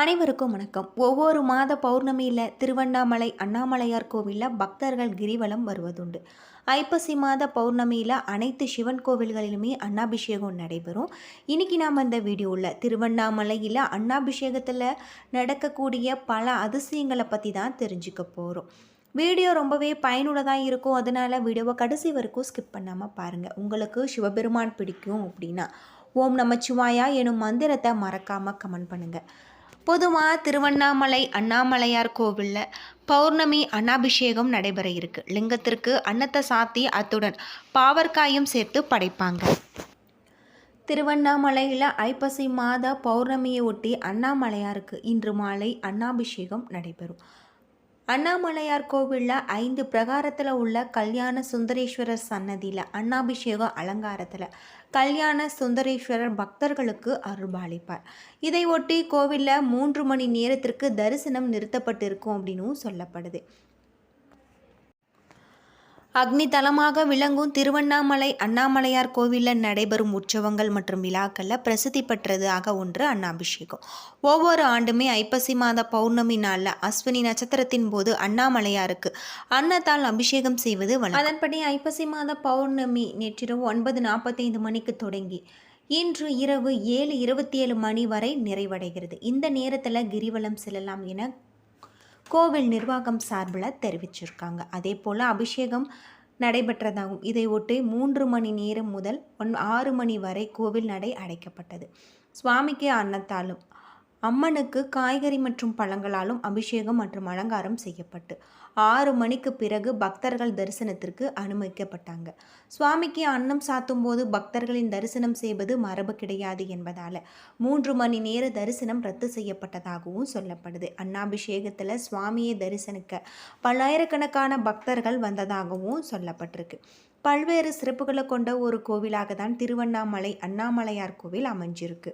அனைவருக்கும் வணக்கம். ஒவ்வொரு மாத பௌர்ணமியில் திருவண்ணாமலை அண்ணாமலையார் கோவிலில் பக்தர்கள் கிரிவலம் வருவதுண்டு. ஐப்பசி மாத பௌர்ணமியில் அனைத்து சிவன் கோவில்களிலுமே அன்னாபிஷேகம் நடைபெறும். இன்றைக்கி நாம் இந்த வீடியோவில் திருவண்ணாமலையில் அன்னாபிஷேகத்தில் நடக்கக்கூடிய பல அதிசயங்களை பற்றி தான் தெரிஞ்சுக்க போகிறோம் வீடியோ ரொம்பவே பயனுள்ளதாக இருக்கும். அதனால் வீடியோவை கடைசி வரைக்கும் ஸ்கிப் பண்ணாமல் பாருங்கள் உங்களுக்கு சிவபெருமான் பிடிக்கும் அப்படின்னா ஓம் நமச்சிவாயா எனும் மந்திரத்தை மறக்காமல் கமெண்ட் பண்ணுங்கள் பொதுவாக திருவண்ணாமலை அண்ணாமலையார் கோவிலில் பௌர்ணமி அன்னாபிஷேகம் நடைபெற இருக்கு. லிங்கத்திற்கு அன்னத்தை சாத்தி அத்துடன் பாவற்காயும் சேர்த்து படைப்பாங்க. திருவண்ணாமலையில் ஐப்பசி மாத பௌர்ணமியை ஒட்டி அண்ணாமலையாருக்கு இன்று மாலை அன்னாபிஷேகம் நடைபெறும். அண்ணாமலையார் கோவிலில் ஐந்து பிரகாரத்தில் உள்ள கல்யாண சுந்தரேஸ்வரர் சன்னதியில் அண்ணாபிஷேகம் அலங்காரத்தில் கல்யாண சுந்தரேஸ்வரர் பக்தர்களுக்கு அருள்பாலிப்பார். இதையொட்டி கோவிலில் மூன்று மணி நேரத்திற்கு தரிசனம் நிறுத்தப்பட்டிருக்கும் அப்படின்னும் சொல்லப்படுது. அக்னி தலமாக விளங்கும் திருவண்ணாமலை அண்ணாமலையார் கோவிலில் நடைபெறும் உற்சவங்கள் மற்றும் விழாக்களில் பிரசித்தி பெற்றதாக ஒன்று அண்ணாபிஷேகம் ஒவ்வொரு ஆண்டுமே ஐப்பசி மாத பௌர்ணமி நாளில் அஸ்வினி நட்சத்திரத்தின் போது அண்ணாமலையாருக்கு அன்னத்தால் அபிஷேகம் செய்வது அதன்படி ஐப்பசி மாத பௌர்ணமி நேற்றிரவு ஒன்பது நாற்பத்தைந்து மணிக்கு தொடங்கி இன்று இரவு ஏழு இருபத்தி ஏழு மணி வரை நிறைவடைகிறது. இந்த நேரத்தில் கிரிவலம் செல்லலாம் என கோவில் நிர்வாகம் சார்பில் தெரிவிச்சிருக்காங்க. அதே போல் அபிஷேகம் நடைபெற்றதாகும் இதை ஒட்டி மூன்று மணி நேரம் முதல் ஒன் ஆறு மணி வரை கோவில் நடை அடைக்கப்பட்டது. சுவாமிக்கு அன்னத்தாலும் அம்மனுக்கு காய்கறி மற்றும் பழங்களாலும் அபிஷேகம் மற்றும் அலங்காரம் செய்யப்பட்டு ஆறு மணிக்கு பிறகு பக்தர்கள் தரிசனத்திற்கு அனுமதிக்கப்பட்டாங்க. சுவாமிக்கு அன்னம் சாத்தும் போது பக்தர்களின் தரிசனம் செய்வது மரபு கிடையாது என்பதால் மூன்று மணி நேர தரிசனம் ரத்து செய்யப்பட்டதாகவும் சொல்லப்படுது. அன்னாபிஷேகத்தில் சுவாமியை தரிசனிக்க பல்லாயிரக்கணக்கான பக்தர்கள் வந்ததாகவும் சொல்லப்பட்டிருக்கு. பல்வேறு சிறப்புகளை கொண்ட ஒரு கோவிலாக தான் திருவண்ணாமலை அண்ணாமலையார் கோவில் அமைஞ்சிருக்கு.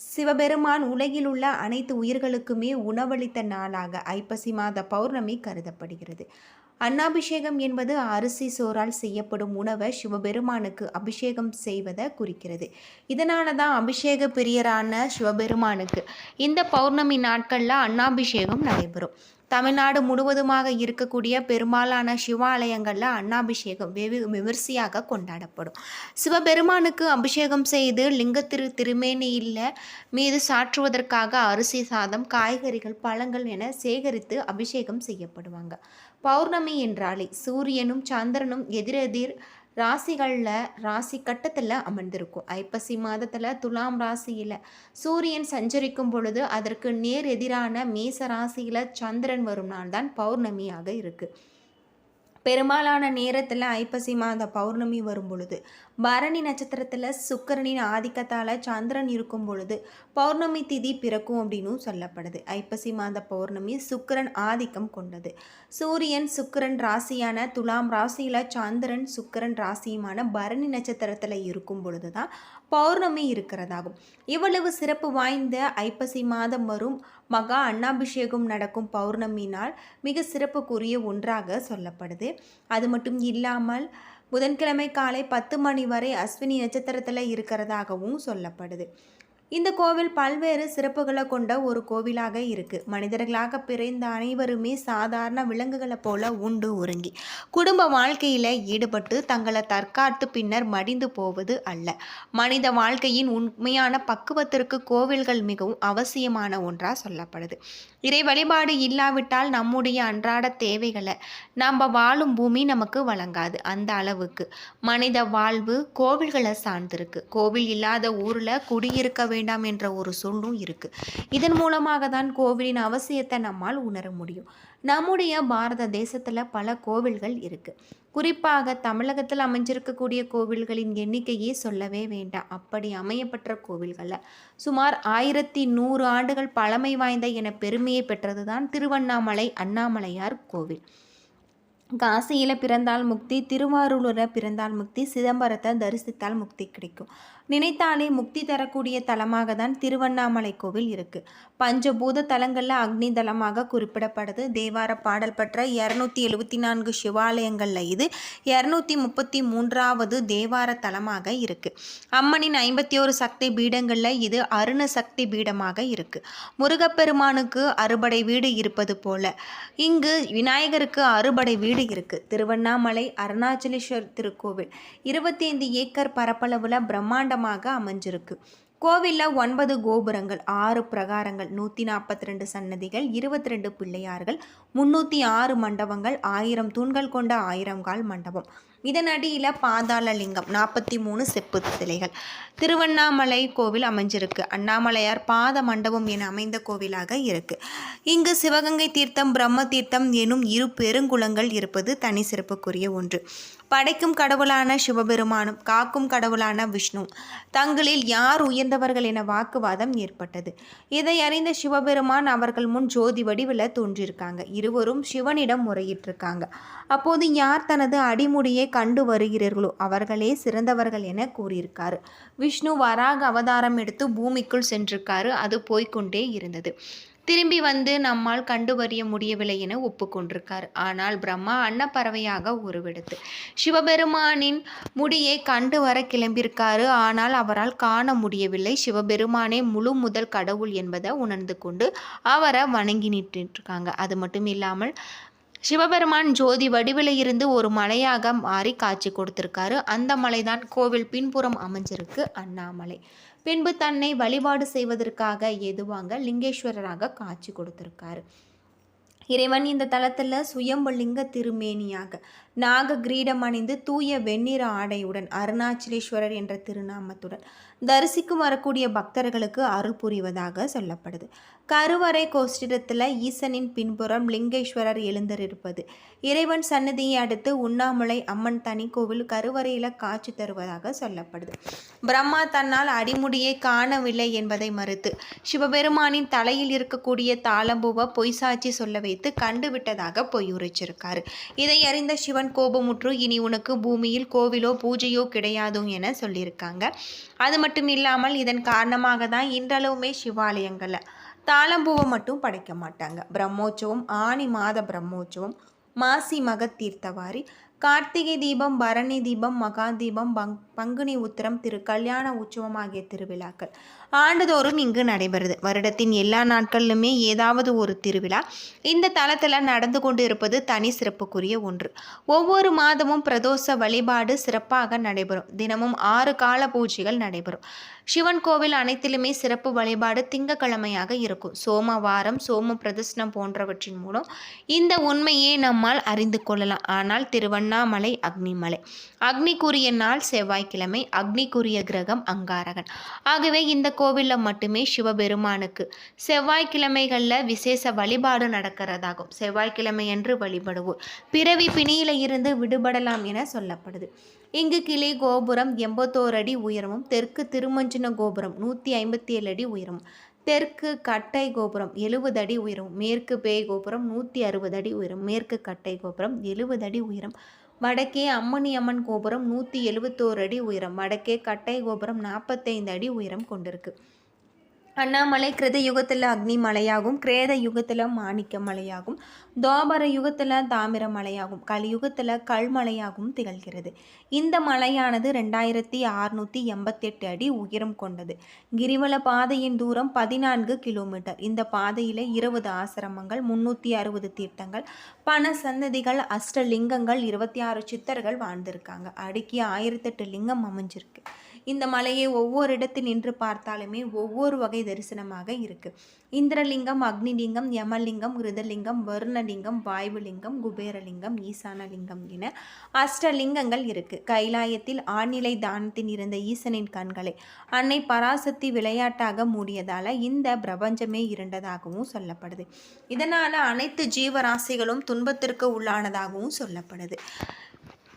சிவபெருமான் உலகில் உள்ள அனைத்து உயிர்களுக்குமே உணவளித்த நாளாக ஐப்பசி மாத பௌர்ணமி கருதப்படுகிறது. அன்னாபிஷேகம் என்பது அரிசி சோறால் செய்யப்படும் உணவை சிவபெருமானுக்கு அபிஷேகம் செய்வதை குறிக்கிறது. இதனால தான் அபிஷேக பிரியரான சிவபெருமானுக்கு இந்த பௌர்ணமி நாட்களில் அன்னாபிஷேகம் நடைபெறும். தமிழ்நாடு முழுவதுமாக இருக்கக்கூடிய பெரும்பாலான சிவாலயங்களில் அன்னாபிஷேகம் வெகு விமர்சையாக கொண்டாடப்படும். சிவபெருமானுக்கு அபிஷேகம் செய்து லிங்கத்திரு திருமேனியில் மீது சாற்றுவதற்காக அரிசி சாதம் காய்கறிகள் பழங்கள் என சேகரித்து அபிஷேகம் செய்யப்படுவாங்க. பௌர்ணமி என்றாலே சூரியனும் சந்திரனும் எதிரெதிர் ராசிகளில் ராசி கட்டத்தில் அமர்ந்திருக்கும். ஐப்பசி மாதத்தில் துலாம் ராசியில் சூரியன் சஞ்சரிக்கும் பொழுது அதற்கு நேர் எதிரான மேச ராசியில் சந்திரன் வரும் நாள் தான் பௌர்ணமியாக இருக்குது பெரும்பாலான நேரத்தில் ஐப்பசி மாத பௌர்ணமி வரும் பொழுது பரணி நட்சத்திரத்தில் சுக்கரனின் ஆதிக்கத்தால் சந்திரன் இருக்கும் பொழுது பௌர்ணமி திதி பிறக்கும் அப்படின்னும் சொல்லப்படுது. ஐப்பசி மாத பௌர்ணமி சுக்கரன் ஆதிக்கம் கொண்டது. சூரியன் சுக்கரன் ராசியான துலாம் ராசியில் சந்திரன் சுக்கரன் ராசியுமான பரணி நட்சத்திரத்தில் இருக்கும் பொழுது தான் பௌர்ணமி இருக்கிறதாகும். இவ்வளவு சிறப்பு வாய்ந்த ஐப்பசி மாதம் வரும் மகா அன்னாபிஷேகம் நடக்கும் பௌர்ணமி நாள் மிக சிறப்புக்குரிய ஒன்றாக சொல்லப்படுது. அது மட்டும் இல்லாமல் புதன்கிழமை காலை பத்து மணி வரை அஸ்வினி நட்சத்திரத்தில் இருக்கிறதாகவும் சொல்லப்படுது. இந்த கோவில் பல்வேறு சிறப்புகளை கொண்ட ஒரு கோவிலாக இருக்கு. மனிதர்களாக பிறந்த அனைவருமே சாதாரண விலங்குகளை போல உண்டு உறங்கி குடும்ப வாழ்க்கையில ஈடுபட்டு தங்களை தற்காத்து பின்னர் மடிந்து போவது அல்ல. மனித வாழ்க்கையின் உண்மையான பக்குவத்திற்கு கோவில்கள் மிகவும் அவசியமான ஒன்றா சொல்லப்படுது. இறை வழிபாடு இல்லாவிட்டால் நம்முடைய அன்றாட தேவைகளை நம்ம வாழும் பூமி நமக்கு வழங்காது. அந்த அளவுக்கு மனித வாழ்வு கோவில்களை சார்ந்திருக்கு. கோவில் இல்லாத ஊரில் குடியிருக்க வேண்டாம் என்ற ஒரு சொல்லும் இருக்கு. இதன் மூலமாக தான் கோவிலின் அவசியத்தை நம்மால் உணர முடியும். நம்முடைய பாரத தேசத்தில் பல கோவில்கள் இருக்கு. குறிப்பாக தமிழகத்தில் அமைஞ்சிருக்கக்கூடிய கோவில்களின் எண்ணிக்கையே சொல்லவே வேண்டாம். அப்படி அமையப்பட்ட கோவில்களில் சுமார் ஆயிரத்தி நூறு ஆண்டுகள் பழமை வாய்ந்த என பெருமையை பெற்றதுதான் திருவண்ணாமலை அண்ணாமலையார் கோவில். காசியில் பிறந்தால் முக்தி திருவாரூரில் பிறந்தால் முக்தி சிதம்பரத்தை தரிசித்தால் முக்தி கிடைக்கும். நினைத்தாலே முக்தி தரக்கூடிய தலமாக தான் திருவண்ணாமலை கோவில் இருக்குது பஞ்சபூத தலங்களில் அக்னி தலமாக குறிப்பிடப்படுது. தேவார பாடல் பெற்ற இரநூத்தி எழுபத்தி நான்கு சிவாலயங்களில் இது இரநூத்தி முப்பத்தி மூன்றாவது தேவார தலமாக இருக்குது அம்மனின் ஐம்பத்தி ஒரு சக்தி பீடங்களில் இது அருண சக்தி பீடமாக இருக்கு. முருகப்பெருமானுக்கு அறுபடை வீடு இருப்பது போல. இங்கு விநாயகருக்கு அறுபடை வீடு இருக்கு. திருவண்ணாமலை அருணாச்சலேஸ்வர் திருக்கோவில். இருபத்தி ஐந்து ஏக்கர் பரப்பளவில் பிரம்மாண்டமாக அமைஞ்சிருக்கு. கோவிலில் ஒன்பது கோபுரங்கள் ஆறு பிரகாரங்கள் நூற்றி நாற்பத்தி ரெண்டு சன்னதிகள் இருபத்தி ரெண்டு பிள்ளையார்கள் முன்னூற்றி ஆறு மண்டபங்கள் ஆயிரம் தூண்கள் கொண்ட ஆயிரம் கால் மண்டபம். இதன் அடியில் பாதாள லிங்கம் நாற்பத்தி மூணு செப்பு சிலைகள். திருவண்ணாமலை கோவில் அமைஞ்சிருக்கு. அண்ணாமலையார் பாத மண்டபம் என அமைந்த கோவிலாக இருக்கு. இங்கு சிவகங்கை தீர்த்தம் பிரம்ம தீர்த்தம் எனும் இரு பெருங்குளங்கள் இருப்பது தனி சிறப்புக்குரிய ஒன்று. படைக்கும் கடவுளான சிவபெருமானும் காக்கும் கடவுளான விஷ்ணு. தங்களில் யார் உயர்ந்தவர்கள் என வாக்குவாதம் ஏற்பட்டது. இதை அறிந்த சிவபெருமான் அவர்கள் முன் ஜோதி வடிவில் தோன்றியிருக்காங்க இருவரும் சிவனிடம் முறையிட்டிருக்காங்க. அப்போது யார் தனது அடிமுடியை கண்டு வருகிறீர்களோ அவர்களே சிறந்தவர்கள் என கூறியிருக்காரு. விஷ்ணு வராக அவதாரம் எடுத்து பூமிக்குள் சென்றிருக்காரு. அது போய்க்கொண்டே இருந்தது. திரும்பி வந்து நம்மால் கண்டுவறிய முடியவில்லை என ஒப்புக்கொண்டிருக்கார். ஆனால் பிரம்மா அன்னப்பறவையாக உருவெடுத்து சிவபெருமானின் முடியை கண்டு வர கிளம்பியிருக்காரு. ஆனால் அவரால் காண முடியவில்லை. சிவபெருமானே முழு முதல் கடவுள் என்பதை உணர்ந்து கொண்டு அவரை வணங்கி நின்றுருக்காங்க. அது மட்டும் இல்லாமல் சிவபெருமான் ஜோதி வடிவில் இருந்து ஒரு மலையாக மாறி காட்சி கொடுத்திருக்காரு. அந்த மலைதான் கோவில் பின்புறம் அமைஞ்சிருக்கு அண்ணாமலை. பின்பு தன்னை வழிபாடு செய்வதற்காக எதுவாங்க லிங்கேஸ்வரராக காட்சி கொடுத்திருக்காரு. இறைவன் இந்த தலத்தில் சுயம்பலிங்க திருமேனியாக நாக கிரீடம் அணிந்து தூய வெண்ணிற ஆடையுடன் அருணாச்சலேஸ்வரர் என்ற திருநாமத்துடன் தரிசிக்கும் வரக்கூடிய பக்தர்களுக்கு அருள் புரிவதாக சொல்லப்படுது. கருவறை கோஷ்டிடத்தில் ஈசனின் பின்புறம் லிங்கேஸ்வரர் எழுந்தரிருப்பது இறைவன் சன்னதியை அடுத்து உண்ணாமலை அம்மன் தனி கோவில் கருவறையில் காட்சி தருவதாக சொல்லப்படுது. பிரம்மா தன்னால் அடிமுடியை காணவில்லை என்பதை மறுத்து சிவபெருமானின் தலையில் இருக்கக்கூடிய தாளம்பூவை பொய்சாட்சி சொல்ல வைத்து கண்டுவிட்டதாக பொய் உரைச்சிருக்காரு. இதை அறிந்த சிவன் கோபமுற்று இனி உனக்கு பூமியில் கோவிலோ பூஜையோ கிடையாது என சொல்லியிருக்காங்க. அது மட்டும் இல்லாமல் இதன் காரணமாக தான் இன்றளவுமே சிவாலயங்களில் தாளம்பூவை மட்டும் படைக்க மாட்டாங்க. பிரம்மோற்சவம் ஆனி மாத பிரம்மோற்சவம் மாசி மக தீர்த்தவாரி கார்த்திகை தீபம் பரணி தீபம் மகா தீபம் பங் பங்குனி உத்திரம் திரு கல்யாண உற்சவம் ஆகிய திருவிழாக்கள். ஆண்டுதோறும் இங்கு நடைபெறுது. வருடத்தின் எல்லா நாட்களிலுமே ஏதாவது ஒரு திருவிழா. இந்த தளத்தில் நடந்து கொண்டு இருப்பது தனி சிறப்புக்குரிய ஒன்று. ஒவ்வொரு மாதமும் பிரதோஷ வழிபாடு சிறப்பாக நடைபெறும். தினமும் ஆறு கால பூஜைகள் நடைபெறும். சிவன் கோவில் அனைத்திலுமே சிறப்பு வழிபாடு திங்கக்கிழமையாக இருக்கும். சோமவாரம் சோம பிரதர்சனம் போன்றவற்றின் மூலம் இந்த உண்மையை நம்மால் அறிந்து கொள்ளலாம். ஆனால் திருவண்ணாமலை அக்னிமலை. அக்னிக்குரிய நாள் செவ்வாய் செவ்வாய்க்கிழமை அக்னிக்குரிய கிரகம் அங்காரகன். ஆகவே இந்த கோவிலில் மட்டுமே சிவபெருமானுக்கு செவ்வாய்க்கிழமைகளில் விசேஷ வழிபாடு நடக்கிறதாகும். செவ்வாய்க்கிழமை என்று வழிபடுவோம் பிறவி பிணியில இருந்து விடுபடலாம் என சொல்லப்படுது. இங்கு கிளை கோபுரம் எண்பத்தோரு அடி உயரமும் தெற்கு திருமஞ்சின கோபுரம் நூற்றி ஐம்பத்தி ஏழு அடி உயரமும் தெற்கு கட்டை கோபுரம் எழுபது அடி உயரம் மேற்கு பேய் கோபுரம் நூற்றி அறுபது அடி உயரம் மேற்கு கட்டை கோபுரம் எழுபது அடி உயரம். வடக்கே அம்மணி அம்மன் கோபுரம் நூற்றி எழுபத்தோரு அடி உயரம் வடக்கே கட்டை கோபுரம் நாற்பத்தைந்து அடி உயரம் கொண்டிருக்கு. அண்ணாமலை கிருத யுகத்தில் அக்னி மலையாகும் கிரேத யுகத்தில் மாணிக்க மலையாகும் துவாபர யுகத்தில் தாமிர மலையாகும் கலியுகத்தில் கல்மலையாகவும் திகழ்கிறது. இந்த மலையானது ரெண்டாயிரத்தி அறுநூற்றி எண்பத்தெட்டு அடி உயரம் கொண்டது. கிரிவல பாதையின் தூரம் பதினான்கு கிலோமீட்டர். இந்த பாதையில் இருபது ஆசிரமங்கள் முன்னூற்றி அறுபது தீர்த்தங்கள் பண சந்ததிகள் அஷ்டலிங்கங்கள் இருபத்தி ஆறு சித்தர்கள் வாழ்ந்திருக்காங்க. அடுக்கி ஆயிரத்தெட்டு லிங்கம் அமைஞ்சிருக்கு. இந்த மலையை ஒவ்வொரு இடத்தில் நின்று பார்த்தாலுமே ஒவ்வொரு வகை தரிசனமாக இருக்குது இந்திரலிங்கம் அக்னிலிங்கம் யமலிங்கம் கிருதலிங்கம் வருணலிங்கம் வாயுலிங்கம் குபேரலிங்கம் ஈசானலிங்கம் என அஷ்டலிங்கங்கள் இருக்குது கைலாயத்தில் ஆழ்நிலை தானத்தில் இருந்த ஈசனின் கண்களை அன்னை பராசக்தி விளையாட்டாக மூடியதால் இந்த பிரபஞ்சமே இருண்டதாகவும் சொல்லப்படுது. இதனால் அனைத்து ஜீவராசிகளும் துன்பத்திற்கு உள்ளானதாகவும் சொல்லப்படுது.